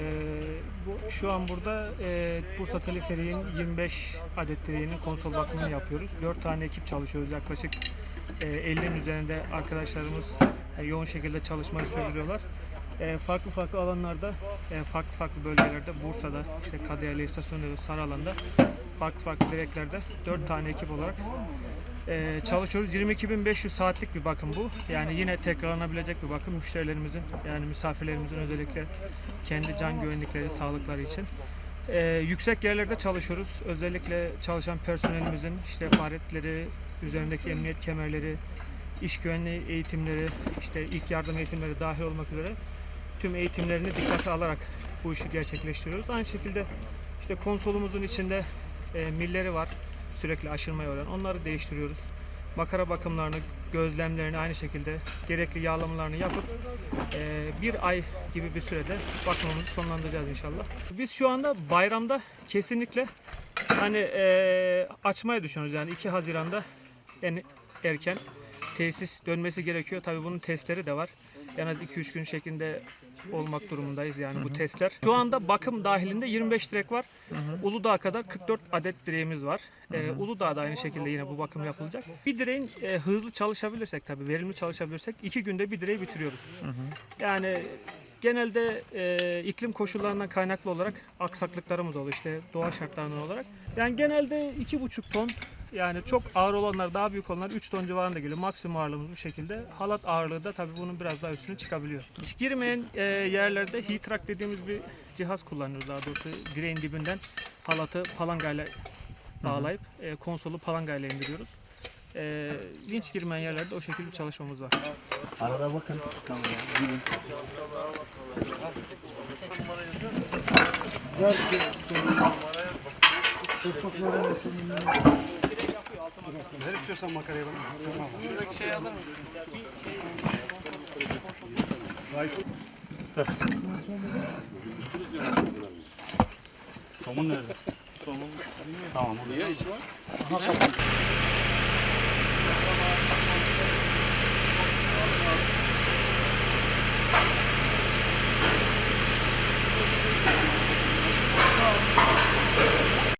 Ee, bu, şu an burada e, Bursa Teleferiğin 25 adet direğinin konsol bakımını yapıyoruz. 4 tane ekip çalışıyoruz. Yaklaşık e, 50'nin üzerinde arkadaşlarımız e, yoğun şekilde çalışmayı sürdürüyorlar. E, farklı farklı alanlarda, e, farklı farklı bölgelerde, Bursa'da, işte Kadıyalı İstasyonu Saralan'da farklı farklı direklerde 4 tane ekip olarak e, çalışıyoruz. 22.500 saatlik bir bakım bu. Yani yine tekrarlanabilecek bir bakım müşterilerimizin yani misafirlerimizin özellikle kendi can güvenlikleri, sağlıkları için. E, yüksek yerlerde çalışıyoruz. Özellikle çalışan personelimizin işte faaliyetleri, üzerindeki emniyet kemerleri, iş güvenliği eğitimleri, işte ilk yardım eğitimleri dahil olmak üzere tüm eğitimlerini dikkate alarak bu işi gerçekleştiriyoruz. Aynı şekilde işte konsolumuzun içinde e, milleri var sürekli aşırmaya uğrayan. Onları değiştiriyoruz. Makara bakımlarını, gözlemlerini aynı şekilde gerekli yağlamalarını yapıp e, bir ay gibi bir sürede bakımımızı sonlandıracağız inşallah. Biz şu anda bayramda kesinlikle hani e, açmayı düşünüyoruz. Yani 2 Haziran'da en erken tesis dönmesi gerekiyor. Tabii bunun testleri de var. En az 2-3 gün şeklinde olmak durumundayız yani bu testler. Şu anda bakım dahilinde 25 direk var. Uludağ'a kadar 44 adet direğimiz var. Ee, Uludağ'da aynı şekilde yine bu bakım yapılacak. Bir direğin e, hızlı çalışabilirsek tabii verimli çalışabilirsek iki günde bir direği bitiriyoruz. Yani genelde e, iklim koşullarından kaynaklı olarak aksaklıklarımız oluyor işte doğa şartlarından olarak. Yani genelde iki buçuk ton yani çok ağır olanlar daha büyük olanlar 3 ton civarında geliyor. Maksimum ağırlığımız bu şekilde. Halat ağırlığı da tabii bunun biraz daha üstüne çıkabiliyor. Hiç girmeyen e, yerlerde heat track dediğimiz bir cihaz kullanıyoruz daha doğrusu. Direğin dibinden halatı palangayla bağlayıp e, konsolu palangayla indiriyoruz. E, vinç girmeyen yerlerde o şekilde çalışmamız var. Arada bakın. Gidin. Ver istiyorsan makarayı bana. Tamam. Şuradaki şeyi alır mısın? Somun nerede? Somun. Tamam. Ya iç var. Aha somun.